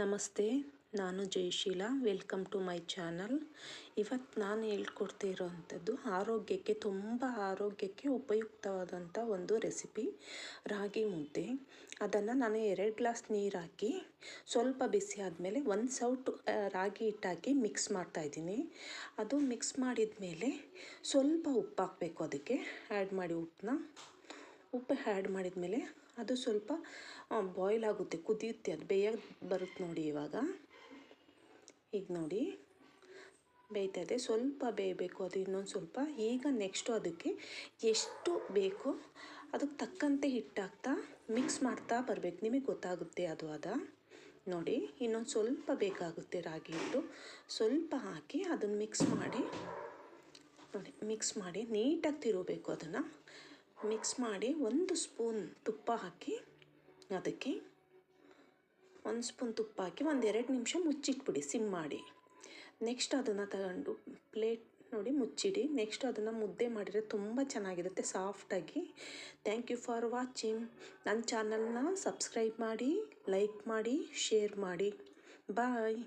ನಮಸ್ತೆ, ನಾನು Jayasheela. Welcome to my channel. ಇವತ್ತು ನಾನು ಹೇಳ್ಕೊಡ್ತಾ ಇರೋವಂಥದ್ದು ಆರೋಗ್ಯಕ್ಕೆ, ತುಂಬ ಆರೋಗ್ಯಕ್ಕೆ ಉಪಯುಕ್ತವಾದಂಥ ಒಂದು ರೆಸಿಪಿ, ರಾಗಿ ಮುದ್ದೆ. ಅದನ್ನು ನಾನು ಎರಡು ಗ್ಲಾಸ್ ನೀರು ಹಾಕಿ ಸ್ವಲ್ಪ ಬಿಸಿ ಆದಮೇಲೆ ಒಂದು ಸೌಟು ರಾಗಿ ಹಿಟ್ಟಾಕಿ ಮಿಕ್ಸ್ ಮಾಡ್ತಾಯಿದ್ದೀನಿ ಅದು ಮಿಕ್ಸ್ ಮಾಡಿದ ಮೇಲೆ ಸ್ವಲ್ಪ ಉಪ್ಪು ಹಾಕಬೇಕು ಅದಕ್ಕೆ. ಆ್ಯಡ್ ಮಾಡಿ ಉಪ್ಪನ್ನ ಉಪ್ಪು ಆ್ಯಡ್ ಮಾಡಿದ ಮೇಲೆ ಅದು ಸ್ವಲ್ಪ ಬಾಯ್ಲ್ ಆಗುತ್ತೆ, ಕುದಿಯುತ್ತೆ, ಅದು ಬೇಯಕ್ಕೆ ಬರುತ್ತೆ ನೋಡಿ ಇವಾಗ. ಈಗ ನೋಡಿ, ಬೇಯ್ತಾ ಇದೆ. ಸ್ವಲ್ಪ ಬೇಯಬೇಕು, ಅದು ಇನ್ನೊಂದು ಸ್ವಲ್ಪ. ಈಗ ನೆಕ್ಸ್ಟು ಅದಕ್ಕೆ ಎಷ್ಟು ಬೇಕೋ ಅದಕ್ಕೆ ತಕ್ಕಂತೆ ಹಿಟ್ಟಾಗ್ತಾ ಮಿಕ್ಸ್ ಮಾಡ್ತಾ ಬರಬೇಕು. ನಿಮಗೆ ಗೊತ್ತಾಗುತ್ತೆ ಅದು ಅದ. ನೋಡಿ, ಇನ್ನೊಂದು ಸ್ವಲ್ಪ ಬೇಕಾಗುತ್ತೆ ರಾಗಿ ಹಿಟ್ಟು. ಸ್ವಲ್ಪ ಹಾಕಿ ಅದನ್ನು ಮಿಕ್ಸ್ ಮಾಡಿ, ನೋಡಿ ಮಿಕ್ಸ್ ಮಾಡಿ ನೀಟಾಗಿ ತಿರುಗಬೇಕು ಅದನ್ನು. ಮಿಕ್ಸ್ ಮಾಡಿ ಒಂದು ಸ್ಪೂನ್ ತುಪ್ಪ ಹಾಕಿ ಅದಕ್ಕೆ ಒಂದು ಸ್ಪೂನ್ ತುಪ್ಪ ಹಾಕಿ ಒಂದು ಎರಡು ನಿಮಿಷ ಮುಚ್ಚಿಟ್ಬಿಡಿ, ಸಿಮ್ ಮಾಡಿ. ನೆಕ್ಸ್ಟ್ ಅದನ್ನು ತಗೊಂಡು ಪ್ಲೇಟ್ ನೋಡಿ ಮುಚ್ಚಿಡಿ. ನೆಕ್ಸ್ಟ್ ಅದನ್ನು ಮುದ್ದೆ ಮಾಡಿದರೆ ತುಂಬ ಚೆನ್ನಾಗಿರುತ್ತೆ ಸಾಫ್ಟಾಗಿ ಥ್ಯಾಂಕ್ ಯು ಫಾರ್ ವಾಚಿಂಗ್ ನನ್ನ ಚಾನಲ್ನ ಸಬ್ಸ್ಕ್ರೈಬ್ ಮಾಡಿ ಲೈಕ್ ಮಾಡಿ ಶೇರ್ ಮಾಡಿ. ಬಾಯ್